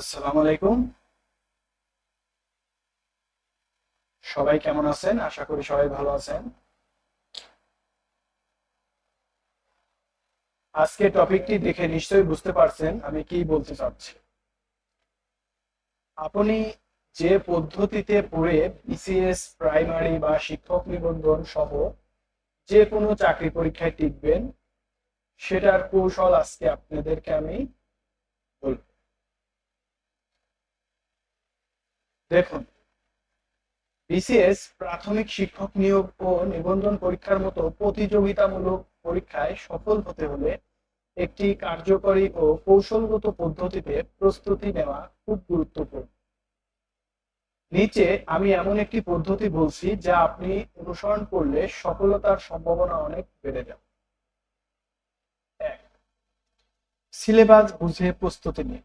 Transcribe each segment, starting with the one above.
আসসালামু আলাইকুম। সবাই কেমন আছেন? আশা করি সবাই ভালো আছেন। আজকে টপিকটি দেখে নিশ্চয়ই বুঝতে পারছেন আমি কি বলতে চাচ্ছি। আপনি যে পদ্ধতিতে পড়ে বিসিএস প্রাইমারি বা শিক্ষক নিবন্ধন সহ যে কোনো চাকরি পরীক্ষায় টিকবেন, সেটার কৌশল আজকে আপনাদেরকে আমি বলব। দেখুন বিসিএস প্রাথমিক শিক্ষক নিয়োগ ও নিবন্ধন পরীক্ষার মতো প্রতিযোগিতামূলক পরীক্ষায় সফল হতে হলে একটি কার্যকরী ও কৌশলগত পদ্ধতিতে প্রস্তুতি নেওয়া খুব গুরুত্বপূর্ণ। নিচে আমি এমন একটি পদ্ধতি বলছি যা আপনি অনুসরণ করলে সফলতার সম্ভাবনা অনেক বেড়ে যাবে। এক, সিলেবাস বুঝে প্রস্তুতি নিন।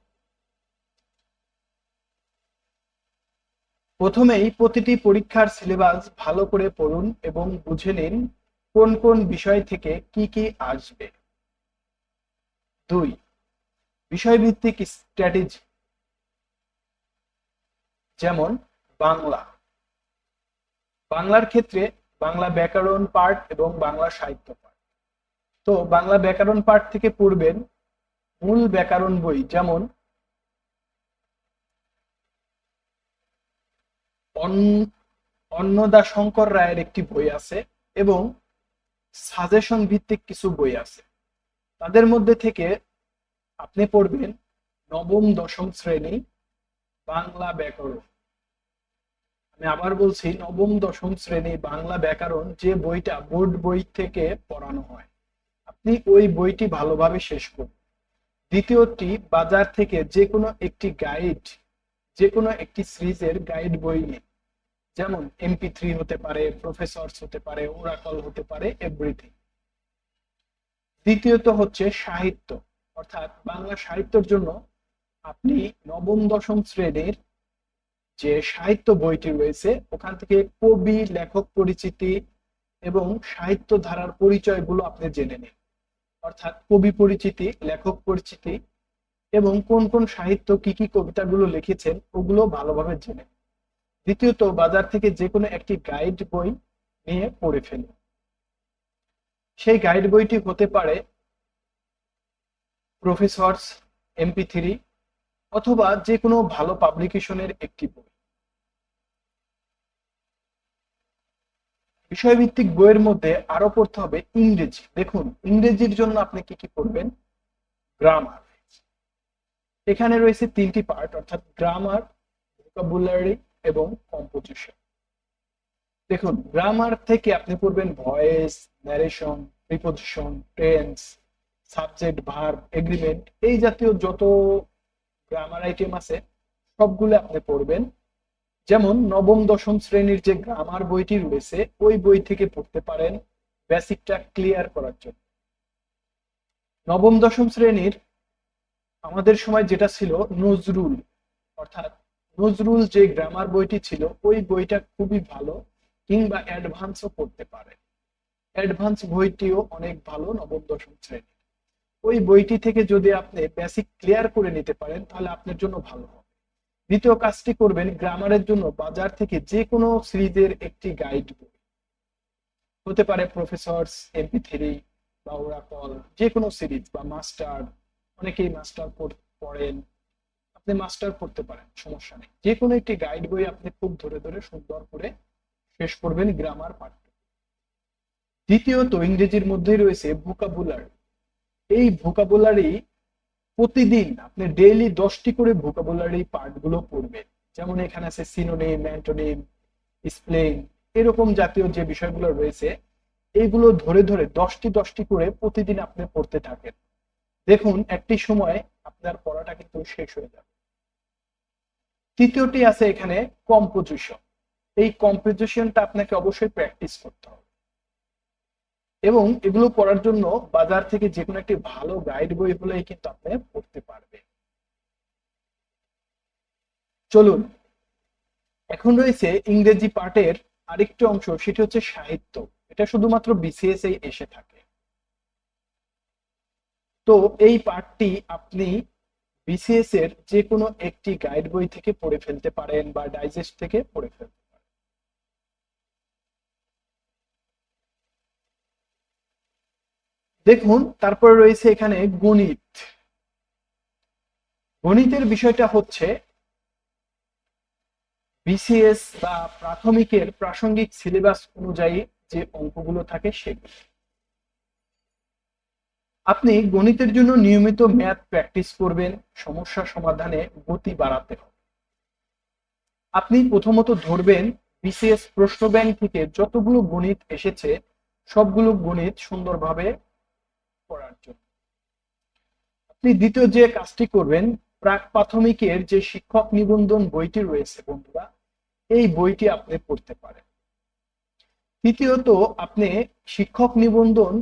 প্রথমেই প্রতিটি পরীক্ষার সিলেবাস ভালো করে পড়ুন এবং বুঝে নিন কোন কোন বিষয় থেকে কি কি আসবে। দুই, বিষয়ভিত্তিক স্ট্র্যাটেজি যেমন, বাংলা। বাংলার ক্ষেত্রে বাংলা ব্যাকরণ পার্ট এবং বাংলা সাহিত্য পার্ট তো বাংলা ব্যাকরণ পার্ট থেকে পড়বেন মূল ব্যাকরণ বই যেমন অন্নদা শঙ্কর রায়ের একটি বই আছে এবং সাজেশন ভিত্তিক কিছু বই আছে। তাদের মধ্যে থেকে আপনি পড়বেন নবম, দশম শ্রেণি বাংলা ব্যাকরণ। আমি আবার বলছি, নবম, দশম শ্রেণি বাংলা ব্যাকরণ যে বইটা বোর্ড বই থেকে পড়ানো হয়, আপনি ওই বইটি ভালোভাবে শেষ করুন। দ্বিতীয়টি, বাজার থেকে যে কোনো একটি গাইড যে কোনো একটি সিরিজের গাইড বই নিন। যেমন এমপি থ্রি হতে পারে প্রফেসরস হতে পারে ওরাকল হতে পারে এভরিথিং দ্বিতীয়ত হচ্ছে সাহিত্য। অর্থাৎ বাংলা সাহিত্যের জন্য আপনি নবম, দশম শ্রেণির যে সাহিত্য বইটি রয়েছে, ওখান থেকে কবি, লেখক পরিচিতি এবং সাহিত্য ধারার পরিচয়গুলো আপনি জেনে নিন। অর্থাৎ কবি পরিচিতি, লেখক পরিচিতি এবং কোন কোন সাহিত্য কি কি কবিতাগুলো লিখেছেন, ওগুলো ভালোভাবে জেনে দ্বিতীয়ত, বাজার থেকে যে কোনো একটি গাইড বই নিয়ে পড়ে ফেলুন সেই গাইড বইটি হতে পারে প্রফেসরস এমপি থ্রি অথবা যে কোনো ভালো পাবলিকেশনের একটি বই। বিষয়ভিত্তিক বইয়ের মধ্যে আরও পড়তে হবে ইংরেজি। দেখুন, ইংরেজির জন্য আপনি কি কি পড়বেন? গ্রামার এখানে রয়েছে তিনটি পার্ট অর্থাৎ গ্রামার ভোকাবুলারি এবং কম্পোজিশন দেখুন গ্রামার থেকে আপনি পড়বেন voice narration preposition tense subject verb agreement এই জাতীয় যত গ্রামার আইটেম আছে, সবগুলো আপনি পড়বেন। যেমন, নবম, দশম শ্রেণির যে গ্রামার বইটি রয়েছে, ওই বই থেকে পড়তে পারেন বেসিকটা ক্লিয়ার করার জন্য। নবম, দশম শ্রেণির আমাদের সময় যেটা ছিল নজরুল, অর্থাৎ নজরুল যে গ্রামার বইটি ছিল, ওই বইটা খুবই ভালো, কিংবা অ্যাডভান্সও পড়তে পারে। অ্যাডভান্স বইটিও অনেক ভালো, নবম, দশম শ্রেণি ওই বইটি থেকে যদি আপনি বেসিক ক্লিয়ার করে নিতে পারেন, তাহলে আপনার জন্য ভালো হবে। দ্বিতীয় কাজটি করবেন গ্রামারের জন্য বাজার থেকে যে কোনো সিরিজের একটি গাইড বই। হতে পারে প্রফেসরস এমপি থ্রি বা ওরাকল যে কোনো সিরিজ বা মাস্টার অনেকেই মাস্টার পড়েন। আপনি মাস্টার পড়তে পারেন, সমস্যা নেই। যে কোনো একটি গাইড বই আপনি খুব ধরে ধরে সুন্দর করে শেষ করবেন গ্রামার পাঠ দ্বিতীয়ত ইংরেজির মধ্যেই রয়েছে ভোকাবুলার এই ভোকাবুলারি প্রতিদিন আপনি ডেইলি দশটি করে ভোকাবুলারি পার্টগুলো পড়বেন। যেমন এখানে আছে সিনোনিম অ্যান্টোনিম স্প্লেন এরকম জাতীয় যে বিষয়গুলো রয়েছে এইগুলো ধরে ধরে দশটি দশটি করে প্রতিদিন আপনি পড়তে থাকেন। দেখুন, একটি সময় আপনার পড়াটা কিন্তু শেষ হয়ে যাবে। তৃতীয়টি আছে এখানে কম্পোজিশন এই কম্পোজিশনটা আপনাকে অবশ্যই প্র্যাকটিস করতে হবে। এবং এগুলো পড়ার জন্য বাজার থেকে যে কোনো একটি ভালো গাইড বই হলেই কিন্তু আপনি পড়তে পারবেন। চলুন, এখন রয়েছে ইংরেজি পার্টের আরেকটি অংশ, সেটি হচ্ছে সাহিত্য। এটা শুধুমাত্র বিসিএস এসে থাকে। তো এই পার্টটি আপনি বিসিএস এর যে কোনো একটি গাইড বই থেকে পড়ে ফেলতে পারেন বা ডাইজেস্ট থেকে পড়ে ফেলতে দেখুন, তারপরে রয়েছে এখানে গণিত। গণিতের বিষয়টা হচ্ছে বিসিএস বা প্রাথমিকের প্রাসঙ্গিক সিলেবাস অনুযায়ী যে অঙ্কগুলো থাকে সেগুলো। আপনি গণিতের জন্য নিয়মিত ম্যাথ প্র্যাকটিস করবেন, সমস্যা সমাধানে গতি বাড়াতে হবে। আপনি প্রথমত ধরবেন বিসিএস প্রশ্ন ব্যাংক থেকে যতগুলো গণিত এসেছে, সবগুলো গণিত সুন্দরভাবে করার জন্য। আপনি দ্বিতীয় যে কাজটি করবেন, প্রাক প্রাথমিকের যে শিক্ষক নিবন্ধন বইটি রয়েছে বন্ধুরা, এই বইটি আপনি পড়তে পারেন। তৃতীয়ত, আপনি শিক্ষক নিবন্ধন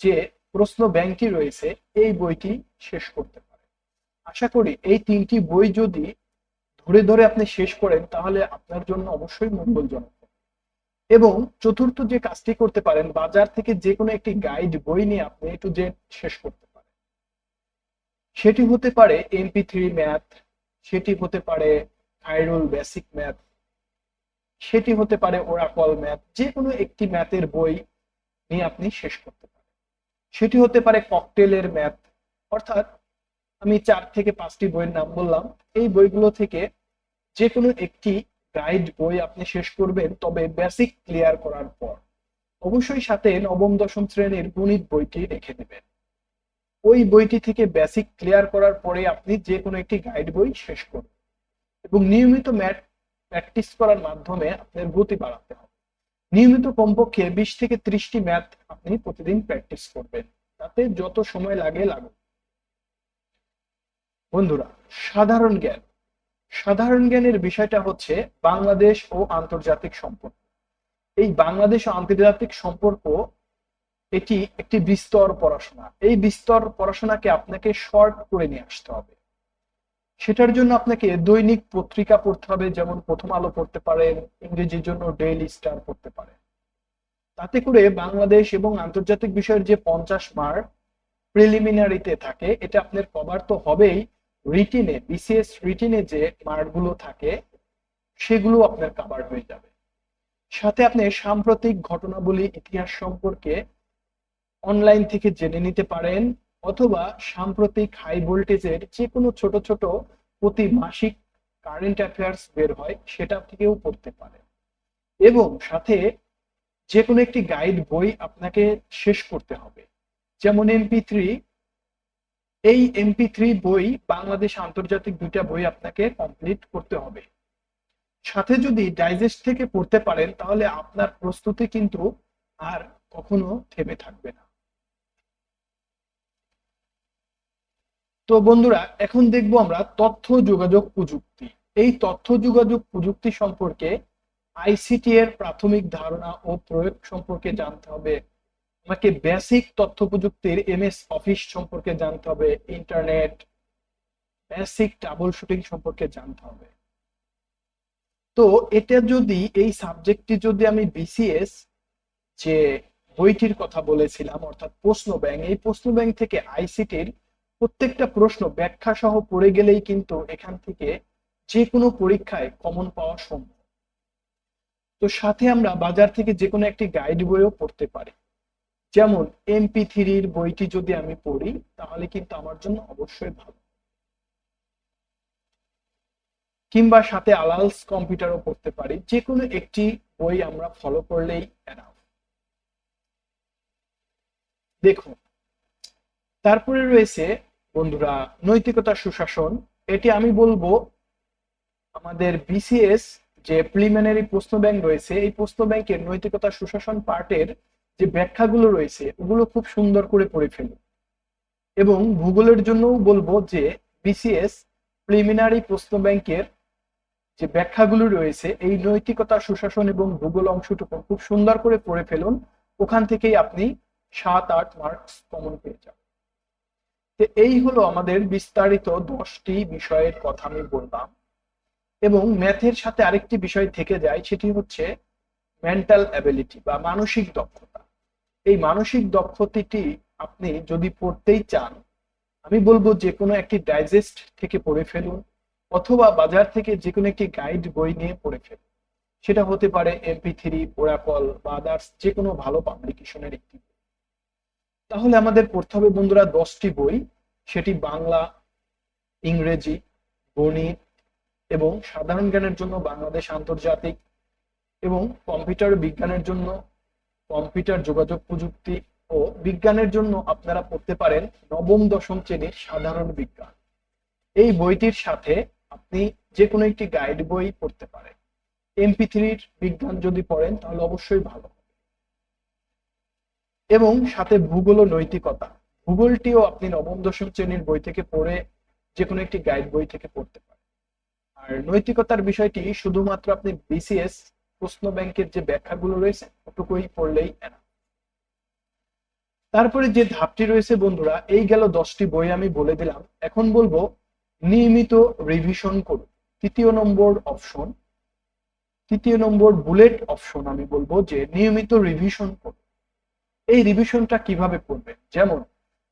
যে প্রশ্ন ব্যাংকটি রয়েছে, এই বইটি শেষ করতে পারে। আশা করি এই তিনটি বই যদি ধরে ধরে আপনি শেষ করেন, তাহলে আপনার জন্য অবশ্যই মঙ্গলজনক। এবং চতুর্থ যে কাজটি করতে পারেন, বাজার থেকে যে কোনো একটি গাইড বই নিয়ে আপনি একটু যে শেষ করতে পারেন। সেটি হতে পারে এমপি থ্রি ম্যাথ সেটি হতে পারে হাইরুল বেসিক ম্যাথ সেটি হতে পারে ওরাকল ম্যাথ যে কোনো একটি ম্যাথের বই নিয়ে আপনি শেষ করতে পারেন। সেটি হতে পারে ককটেলের ম্যাথ অর্থাৎ আমি চার থেকে পাঁচটি বইয়ের নাম বললাম। এই বইগুলো থেকে যে কোনো একটি গাইড বই আপনি শেষ করবেন, তবে বেসিক ক্লিয়ার করার পর। অবশ্যই সাথে নবম, দশম শ্রেণির গণিত বইটি রেখে দেবেন। ওই বইটি থেকে বেসিক ক্লিয়ার করার পরে আপনি যে কোনো একটি গাইড বই শেষ করবেন এবং নিয়মিত ম্যাথ প্র্যাকটিস করার মাধ্যমে আপনার গতি বাড়াতে হবে। নিয়মিত কমপক্ষে বিশ থেকে ত্রিশটি ম্যাথ আপনি প্রতিদিন প্র্যাকটিস করবেন। তাতে যত সময় লাগে, লাগুক। বন্ধুরা, সাধারণ জ্ঞান। সাধারণ জ্ঞানের বিষয়টা হচ্ছে বাংলাদেশ ও আন্তর্জাতিক সম্পর্ক। এই বাংলাদেশ ও আন্তর্জাতিক সম্পর্ক, এটি একটি বিস্তর পড়াশোনা। এই বিস্তর পড়াশোনাকে আপনাকে শর্ট করে নিয়ে আসতে হবে। সেটার জন্য আপনাকে দৈনিক পত্রিকা পড়তে হবে, যেমন প্রথম আলো পড়তে পারেন, ইংরেজির জন্য ডেইলি স্টার পড়তে পারেন। তাতে করে বাংলাদেশ এবং আন্তর্জাতিক বিষয়ের যে পঞ্চাশ মার্ক প্রিলিমিনারিতে থাকে, এটা আপনার কভার তো হবেই। রিটিনে বিসিএস রিটিনে যে মার্কগুলো থাকে, সেগুলো আপনার কাভার হয়ে যাবে। সাথে আপনি সাম্প্রতিক ঘটনাবলী, ইতিহাস সম্পর্কে অনলাইন থেকে জেনে নিতে পারেন। অথবা সাম্প্রতিক হাই ভোল্টেজের যে কোনো ছোট ছোট প্রতি মাসিক কারেন্ট অ্যাফেয়ার্স বের হয়, সেটা থেকেও পড়তে পারেন এবং সাথে যে কোনো একটি গাইড বই আপনাকে শেষ করতে হবে। যেমন এমপি থ্রি এই এমপি থ্রি বই বাংলাদেশ আন্তর্জাতিক দুইটা বই আপনাকে কমপ্লিট করতে হবে। সাথে যদি ডাইজেস্ট থেকে পড়তে পারেন, তাহলে আপনার প্রস্তুতি কিন্তু আর কখনো থেমে থাকবে না। তো বন্ধুরা, এখন দেখব আমরা তথ্য যোগাযোগ প্রযুক্তি। এই তথ্য যোগাযোগ প্রযুক্তি সম্পর্কে আইসিটি এর প্রাথমিক ধারণা ও প্রয়োগ সম্পর্কে জানতে হবে। আমাকে বেসিক তথ্য প্রযুক্তির এমএস অফিস সম্পর্কে জানতে হবে ইন্টারনেট বেসিক ডাবল শুটিং সম্পর্কে জানতে হবে। তো এটা যদি, এই সাবজেক্টটি যদি আমি বিসিএস যে বইটির কথা বলেছিলাম, অর্থাৎ প্রশ্ন ব্যাংক, এই প্রশ্ন ব্যাংক থেকে আইসিটির প্রত্যেকটা প্রশ্ন ব্যাখ্যা সহ পড়ে গেলেই কিন্তু এখান থেকে যে কোনো পরীক্ষায় কমন পাওয়া সম্ভব। তো সাথে আমরা বাজার থেকে যে কোনো একটি গাইড বইও পড়তে পারি। যেমন এমপি থ্রির বইটি যদি আমি পড়ি, তাহলে কিন্তু আমার জন্য অবশ্যই ভালো। কিংবা সাথে আলালস কম্পিউটারও পড়তে পারি। যে কোনো একটি বই আমরা ফলো করলেই এনাফ দেখুন, তারপরে রয়েছে বন্ধুরা নৈতিকতা সুশাসন, এটি আমি বলব আমাদের বিসিএস যে প্রিলিমিনারি প্রশ্ন ব্যাংক রয়েছে, এই প্রশ্ন ব্যাংকের নৈতিকতা সুশাসন পার্টের যে ব্যাখ্যাগুলো রয়েছে, ওগুলো খুব সুন্দর করে পড়ে ফেলুন। এবং ভূগোলের জন্যও বলব যে বিসিএস প্রিলিমিনারি প্রশ্ন ব্যাংকের যে ব্যাখ্যাগুলো রয়েছে, এই নৈতিকতা সুশাসন এবং ভূগোল অংশটুকু খুব সুন্দর করে পড়ে ফেলুন। ওখান থেকেই আপনি সাত আট মার্কস কমন পেয়ে যাবেন। তো এই হলো আমাদের বিস্তারিত দশটি বিষয়ের কথা আমি বললাম। এবং ম্যাথের সাথে আরেকটি বিষয় থেকে যায়, সেটি হচ্ছে মেন্টাল অ্যাবিলিটি বা মানসিক দক্ষতা। এই মানসিক দক্ষতাটি আপনি যদি পড়তেই চান, আমি বলব যে কোনো একটি ডাইজেস্ট থেকে পড়ে ফেলুন, অথবা বাজার থেকে যে কোনো একটি গাইড বই নিয়ে পড়ে ফেলুন। সেটা হতে পারে এমপি থ্রি ওরাকল বা আদার্স যে কোনো ভালো পাবলিকেশনের একটি। তাহলে আমাদের পড়তে হবে বন্ধুরা দশটি বই। সেটি বাংলা, ইংরেজি, গণিত এবং সাধারণ জ্ঞানের জন্য বাংলাদেশ আন্তর্জাতিক এবং কম্পিউটার বিজ্ঞানের জন্য কম্পিউটার যোগাযোগ প্রযুক্তি ও বিজ্ঞানের জন্য আপনারা পড়তে পারেন নবম, দশম শ্রেণির সাধারণ বিজ্ঞান। এই বইটির সাথে আপনি যে কোনো একটি গাইড বই পড়তে পারেন। এমপি থ্রির বিজ্ঞান যদি পড়েন তাহলে অবশ্যই ভালো। এবং সাথে ভূগোল ও নৈতিকতা। ভূগোলটিও আপনি নবম, দশম শ্রেণির বই থেকে পড়ে যে কোনো একটি গাইড বই থেকে পড়তে পারেন। আর নৈতিকতার বিষয়টি শুধুমাত্র আপনি বিসিএস প্রশ্ন ব্যাংকের যে ব্যাখ্যাগুলো রয়েছে, ওটুকুই পড়লেই তারপরে যে ধাপটি রয়েছে বন্ধুরা, এই গেল দশটি বই আমি বলে দিলাম। এখন বলব, নিয়মিত রিভিশন করুন। তৃতীয় নম্বর অপশন তৃতীয় নম্বর বুলেট অপশন আমি বলব যে নিয়মিত রিভিশন করুন। এই রিভিশনটা কীভাবে করবেন? যেমন,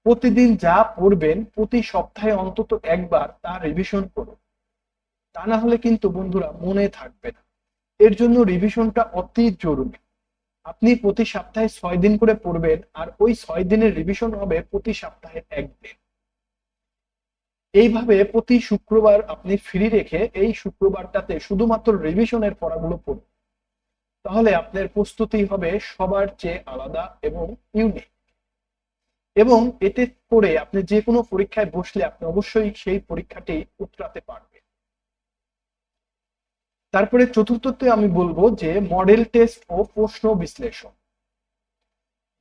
প্রতিদিন যা পড়বেন প্রতি সপ্তাহে অন্তত একবার তা রিভিশন করুন। তা না হলে কিন্তু বন্ধুরা মনে থাকবে না। এর জন্য রিভিশনটা অতি জরুরি। আপনি প্রতি সপ্তাহে ছয় দিন করে পড়বেন আর ওই ছয় দিনের রিভিশন হবে প্রতি সপ্তাহে একদিন। এইভাবে প্রতি শুক্রবার আপনি ফ্রি রেখে এই শুক্রবারটাতে শুধুমাত্র রিভিশনের পড়াগুলো পড়ুন। তাহলে আপনার প্রস্তুতি হবে সবার চেয়ে আলাদা এবং ইউনিক এবং এতে করে আপনি যে কোনো পরীক্ষায় বসলে আপনি অবশ্যই সেই পরীক্ষাটি উতরাতে পারবেন। তারপরে চতুর্থতে আমি বলব যে মডেল টেস্ট ও প্রশ্ন বিশ্লেষণ।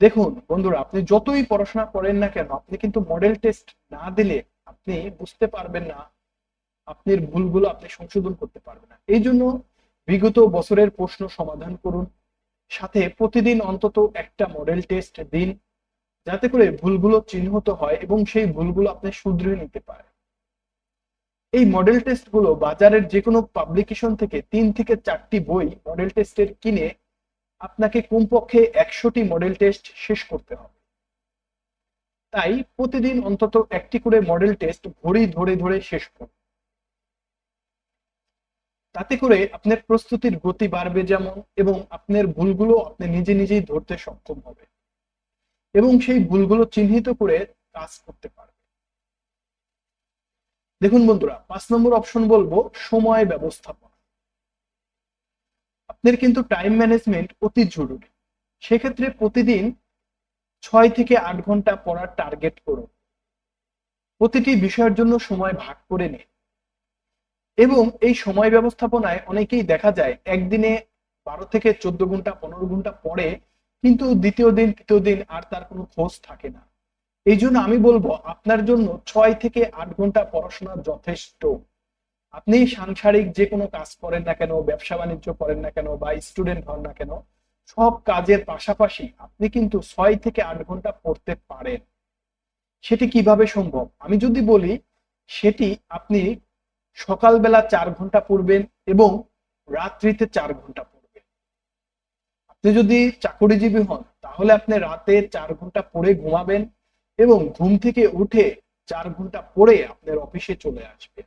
দেখুন বন্ধুরা, আপনি যতই পড়াশোনা করেন না কেন, আপনি কিন্তু মডেল টেস্ট না দিলে আপনি বুঝতে পারবেন না, আপনার ভুলগুলো আপনি সংশোধন করতে পারবেন না। এই জন্য বিগত বছরের প্রশ্ন সমাধান করুন। সাথে প্রতিদিন অন্তত একটা মডেল টেস্ট দিন, যাতে করে ভুলগুলো চিহ্নিত হয় এবং সেই ভুলগুলো আপনি শুধরে নিতে পারেন। এই মডেল টেস্টগুলো বাজারের যে কোনো পাবলিকেশন থেকে তিন থেকে চারটি বই মডেল টেস্টের কিনে আপনাকে কমপক্ষে একশোটি মডেল টেস্ট শেষ করতে হবে। তাই প্রতিদিন অন্তত একটি করে মডেল টেস্ট ঘড়ি ধরে ধরে শেষ করুন। তাতে করে আপনার প্রস্তুতির গতি বাড়বে যেমন, এবং আপনার ভুলগুলো আপনি নিজে নিজেই ধরতে সক্ষম হবে। এবং সেই ভুলগুলো চিহ্নিত করে কাজ করতে পারবে। দেখুন বন্ধুরা, পাঁচ নম্বর অপশন বলব, সময় ব্যবস্থাপনা। আপনার কিন্তু টাইম ম্যানেজমেন্ট অতি জরুরি। সেক্ষেত্রে প্রতিদিন ছয় থেকে আট ঘণ্টা পড়ার টার্গেট করুন। প্রতিটি বিষয়ের জন্য সময় ভাগ করে নিন। এবং এই সময় ব্যবস্থাপনায় অনেকেই দেখা যায় একদিনে বারো থেকে চোদ্দ ঘণ্টা, পনেরো ঘণ্টা পড়ে, কিন্তু দ্বিতীয় দিন, তৃতীয় দিন আর তার কোনো খোঁজ থাকে না। এই জন্য আমি বলব, আপনার জন্য ছয় থেকে আট ঘণ্টা পড়াশোনা যথেষ্ট। আপনি সাংসারিক যে কোনো কাজ করেন না কেন, ব্যবসা বাণিজ্য করেন না কেন বা স্টুডেন্ট হন না কেন, সব কাজের পাশাপাশি আপনি কিন্তু ছয় থেকে আট ঘণ্টা পড়তে পারেন। সেটি কীভাবে সম্ভব? আমি যদি বলি, সেটি আপনি সকালবেলা চার ঘণ্টা পড়বেন এবং রাত্রিতে চার ঘণ্টা পড়বেন। আপনি যদি চাকরিজীবী হন, তাহলে আপনি রাতে চার ঘণ্টা পড়ে ঘুমাবেন এবং ঘুম থেকে উঠে চার ঘণ্টা পড়ে আপনার অফিসে চলে আসবে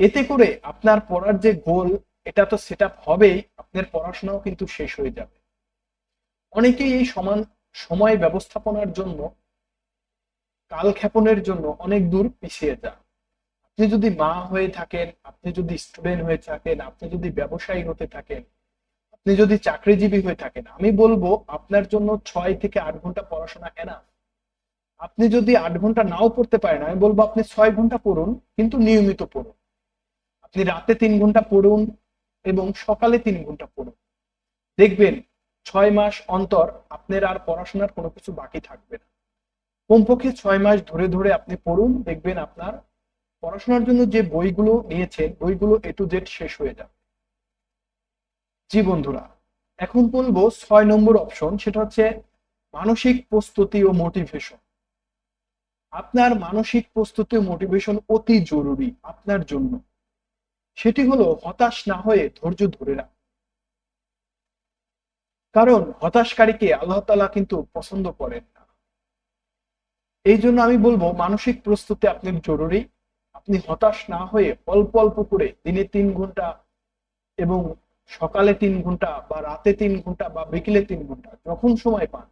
এতে করে আপনার পড়ার যে গোল, এটা তো সেট আপ হবেই, আপনার পড়াশোনাও কিন্তু শেষ হয়ে যাবে। অনেকেই এই সমান সময় ব্যবস্থাপনার জন্য, কালক্ষেপণের জন্য অনেক দূর পিছিয়ে যান। আপনি যদি মা হয়ে থাকেন, আপনি যদি স্টুডেন্ট হয়ে থাকেন, আপনি যদি ব্যবসায়ী হতে থাকেন, আপনি যদি চাকরিজীবী হয়ে থাকেন, আমি বলব আপনার জন্য ছয় থেকে আট ঘণ্টা পড়াশোনা এনা আপনি যদি আট ঘণ্টা নাও পড়তে পারেন, আমি বলব আপনি ছয় ঘণ্টা পড়ুন, কিন্তু নিয়মিত পড়ুন। আপনি রাতে তিন ঘণ্টা পড়ুন এবং সকালে তিন ঘণ্টা পড়ুন। দেখবেন ছয় মাস অন্তর আপনার আর পড়াশোনার কোনো কিছু বাকি থাকবে না। কমপক্ষে ছয় মাস ধরে ধরে আপনি পড়ুন, দেখবেন আপনার পড়াশোনার জন্য যে বইগুলো নিয়েছেন বইগুলো এ টু জেড শেষ হয়ে যাবে। জি বন্ধুরা, এখন বলব ছয় নম্বর অপশন সেটা হচ্ছে মানসিক প্রস্তুতি ও মোটিভেশন আপনার মানসিক প্রস্তুতি ও মোটিভেশন অতি জরুরি আপনার জন্য। সেটি হলো হতাশ না হয়ে ধৈর্য ধরে রাখ। কারণ হতাশকারীকে আল্লাহ তালা কিন্তু পছন্দ করেন না। এই জন্য আমি বলব মানসিক প্রস্তুতি আপনার জরুরি। আপনি হতাশ না হয়ে অল্প অল্প করে দিনে তিন ঘণ্টা এবং সকালে তিন ঘণ্টা বা রাতে তিন ঘণ্টা বা বিকেলে তিন ঘণ্টা, যখন সময় পান,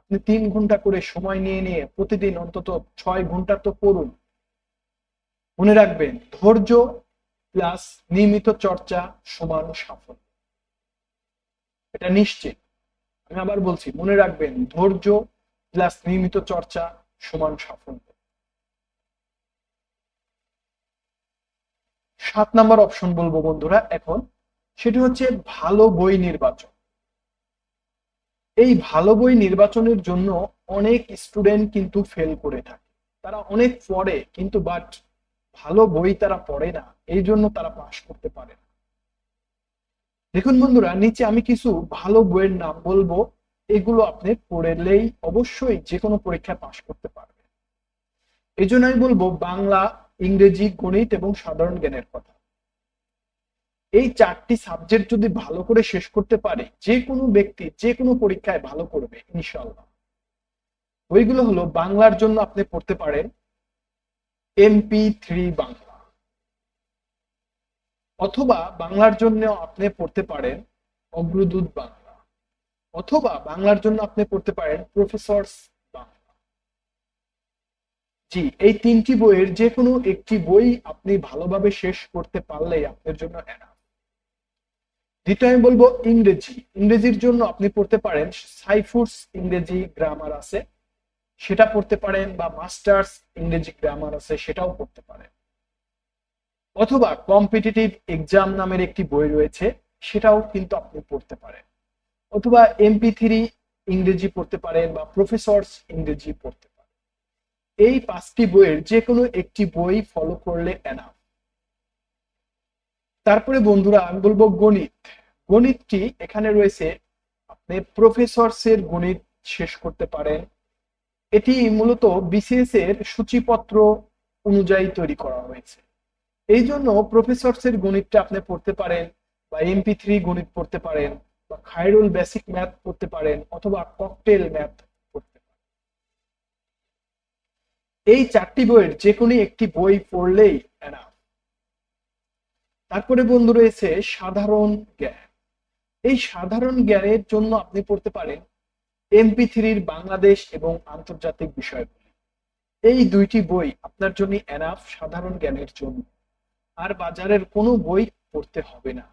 আপনি তিন ঘণ্টা করে সময় নিয়ে নিয়ে প্রতিদিন অন্তত ছয় ঘণ্টা তো পড়ুন। মনে রাখবেন, ধৈর্য প্লাস নিয়মিত চর্চা সমান সাফল্য। এটা নিশ্চিত। আমি আবার বলছি, মনে রাখবেন, ধৈর্য প্লাস নিয়মিত চর্চা সমান সাফল্য। সাত নাম্বার অপশন বলব বন্ধুরা এখন, সেটি হচ্ছে ভালো বই নির্বাচন। এই ভালো বই নির্বাচনের জন্য অনেক স্টুডেন্ট কিন্তু ফেল করে থাকে। তারা অনেক পড়ে কিন্তু বাট ভালো বই তারা পড়ে না, এই জন্য তারা পাশ করতে পারে না। দেখুন বন্ধুরা, নিচে আমি কিছু ভালো বইয়ের নাম বলব, এগুলো আপনি পড়লেই অবশ্যই যে কোনো পরীক্ষায় পাশ করতে পারবেন। এই জন্য আমি বলব বাংলা ইংরেজি, গণিত এবং সাধারণ জ্ঞানের কথা। এই চারটি সাবজেক্ট যদি ভালো করে শেষ করতে পারে, যে কোনো ব্যক্তি যে কোনো পরীক্ষায় ভালো করবে ইনশাল্লাহ বইগুলো হলো বাংলার জন্য আপনি পড়তে পারেন এমপি থ্রি বাংলা। অথবা বাংলার জন্য আপনি পড়তে পারেন অগ্রদূত বাংলা। অথবা বাংলার জন্য আপনি পড়তে পারেন প্রফেসরস বাংলা জি, এই তিনটি বইয়ের যে কোনো একটি বই আপনি ভালোভাবে শেষ করতে পারলেই আপনার জন্য এনা দ্বিতীয় আমি বলব ইংরেজি। ইংরেজির জন্য আপনি পড়তে পারেন সাইফুডস ইংরেজি গ্রামার আছে, সেটা পড়তে পারেন বা মাস্টার্স ইংরেজি গ্রামার আছে, সেটাও পড়তে পারেন। অথবা কম্পিটিটিভ এক্সাম নামের একটি বই রয়েছে, সেটাও কিন্তু আপনি পড়তে পারেন। অথবা এমপি থ্রি ইংরেজি পড়তে পারেন বা প্রফেসরস ইংরেজি পড়তে পারেন এই পাঁচটি বইয়ের যে কোনো একটি বই ফলো করলে এনাফ তারপরে বন্ধুরা আমি বলব গণিত। গণিতটি এখানে রয়েছে, আপনি প্রফেসরস এর গণিত শেষ করতে পারেন। এটি মূলত বিসিএস এর সূচিপত্র অনুযায়ী তৈরি করা হয়েছে। এই জন্য প্রফেসরস এর গণিতটা আপনি পড়তে পারেন বা এমপি থ্রি গণিত পড়তে পারেন বা খাইরুল বেসিক ম্যাথ পড়তে পারেন অথবা ককটেল ম্যাথ পড়তে পারেন এই চারটি বইয়ের যে কোনো একটি বই পড়লেই এনাফ। তারপরে বন্ধু রয়েছে সাধারণ জ্ঞান। এই সাধারণ জ্ঞানের জন্য আপনি পড়তে পারেন এমপি থ্রির বাংলাদেশ এবং আন্তর্জাতিক বিষয়গুলি এই দুইটি বই আপনার জন্য এনাফ সাধারণ জ্ঞানের জন্য। আর বাজারের কোনো বই পড়তে হবে না।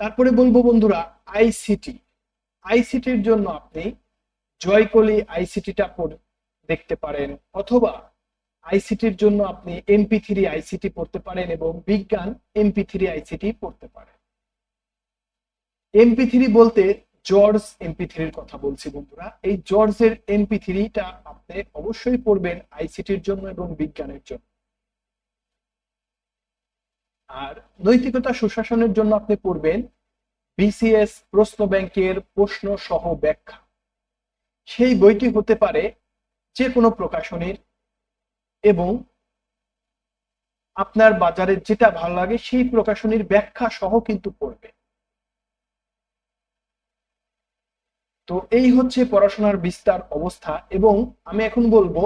তারপরে বলব বন্ধুরা আইসিটি আইসিটির জন্য আপনি জয়কলি আইসিটিটা দেখতে পারেন, অথবা আইসিটির জন্য আপনি এমপি থ্রি আইসিটি পড়তে পারেন এবং বিজ্ঞান এমপি থ্রি আইসিটি পড়তে পারেন। এমপি থ্রি বলতে জর্জ এমপি থ্রির কথা বলছি বন্ধুরা। এই জর্জের এমপি থ্রিটা আপনি অবশ্যই পড়বেন আইসিটির জন্য এবং বিজ্ঞানের জন্য। আর নৈতিকতা সুশাসনের জন্য আপনি পড়বেন বিসিএস প্রশ্ন ব্যাংকের প্রশ্ন সহ ব্যাখ্যা। সেই বইটি হতে পারে যে কোনো প্রকাশনীর এবং আপনার বাজারে যেটা ভালো লাগে সেই প্রকাশনীর ব্যাখ্যা সহ কিন্তু পড়বে। তো এই হচ্ছে পড়াশোনার বিস্তার অবস্থা এবং আমি এখন বলব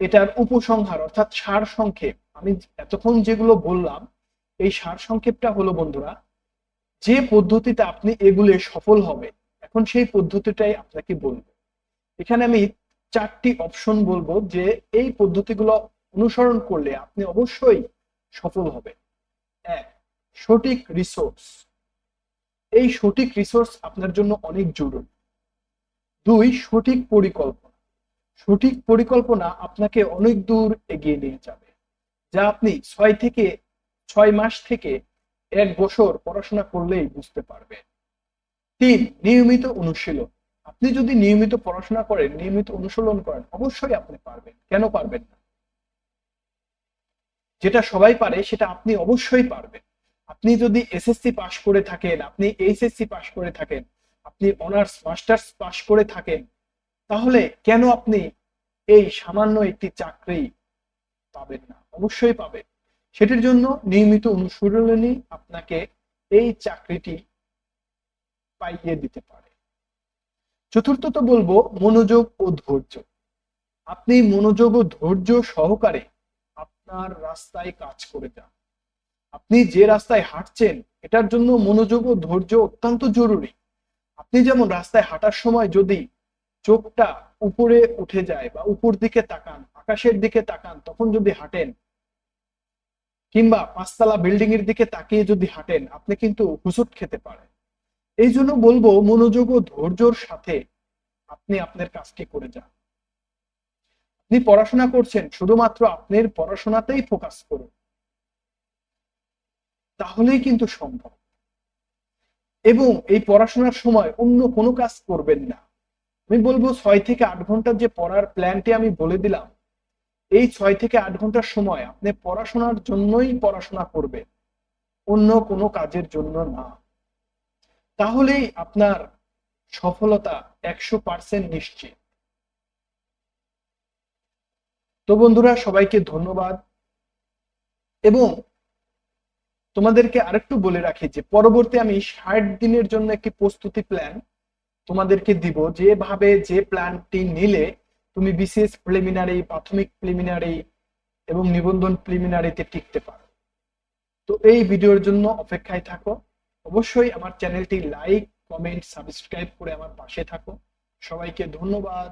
এটার উপসংহার অর্থাৎ সার সংক্ষেপ আমি এতক্ষণ যেগুলো বললাম, এই সার সংক্ষেপটা হলো বন্ধুরা, যে পদ্ধতিতে আপনি এগুলো সফল হবে, এখন সেই পদ্ধতিটাই আপনাকে বলব। এখানে আমি চারটি অপশন বলব যে এই পদ্ধতিগুলো অনুসরণ করলে আপনি অবশ্যই সফল হবেন। এক, সঠিক রিসোর্স এই সঠিক রিসোর্স আপনার জন্য অনেক জরুরি। দুই, সঠিক পরিকল্পনা। সঠিক পরিকল্পনা আপনাকে অনেক দূর এগিয়ে নিয়ে যাবে। যা আপনি ছয় থেকে, ছয় মাস থেকে এক বছর পড়াশোনা করলেই বুঝতে পারবেন। তিন, নিয়মিত অনুশীলন। আপনি যদি নিয়মিত পড়াশোনা করেন, নিয়মিত অনুশীলন করেন, অবশ্যই আপনি পারবেন। কেন পারবেন না? যেটা সবাই পারে, সেটা আপনি অবশ্যই পারবেন। আপনি যদি এসএসসি পাশ করে থাকেন, আপনি এইচএসসি পাশ করে থাকেন, আপনি অনার্স, মাস্টার্স পাশ করে থাকেন, তাহলে কেন আপনি এই সামান্য একটি চাকরি পাবেন না? অবশ্যই পাবেন। সেটির জন্য নিয়মিত অনুশীলনই আপনাকে এই চাকরিটি পাইয়ে দিতে পারে। চতুর্থত বলব মনোযোগ ও ধৈর্য। আপনি মনোযোগ ও ধৈর্য সহকারে আপনার রাস্তায় কাজ করে যান। আপনি যে রাস্তায় হাঁটছেন, এটার জন্য মনোযোগ ও ধৈর্য অত্যন্ত জরুরি। আপনি যেমন রাস্তায় হাঁটার সময় যদি চোখটা উপরে উঠে যায় বা উপর দিকে তাকান, আকাশের দিকে তাকান, তখন যদি হাঁটেন কিংবা পাঁচতলা বিল্ডিং এর দিকে তাকিয়ে যদি হাঁটেন, আপনি কিন্তু হুসুট খেতে পারেন। এই জন্য বলব, মনোযোগ ও ধৈর্যর সাথে আপনি আপনার কাজটি করে যান। আপনি পড়াশোনা করছেন, শুধুমাত্র আপনার পড়াশোনাতেই ফোকাস করুন। তাহলেই কিন্তু সম্ভব। এবং এই পড়াশোনার সময় অন্য কোনো কাজ করবেন না। আমি বলব, ছয় থেকে আট ঘণ্টার যে পড়ার প্ল্যানটি আমি বলে দিলাম, এই ছয় থেকে আট ঘণ্টার সময় আপনি পড়াশোনার জন্যই পড়াশোনা করবেন। অন্য কোনো কাজের জন্য না। তাহলেই আপনার সফলতা একশো পার্সেন্ট নিশ্চিত। তো বন্ধুরা, সবাইকে ধন্যবাদ। এবং তোমাদেরকে আরেকটু বলে রাখি যে, পরবর্তী আমি ষাট দিনের জন্য একটি প্রস্তুতি প্ল্যান তোমাদেরকে দিব। যেভাবে যে প্ল্যানটি নিলে তুমি বিসিএস প্রিলিমিনারি প্রাথমিক প্রিলিমিনারি এবং নিবন্ধন প্রিলিমিনারিতে টিকতে পারো। তো এই ভিডিওর জন্য অপেক্ষায় থাকো। অবশ্যই আমার চ্যানেলটি লাইক কমেন্ট সাবস্ক্রাইব করে আমার পাশে থাকো। সবাইকে ধন্যবাদ।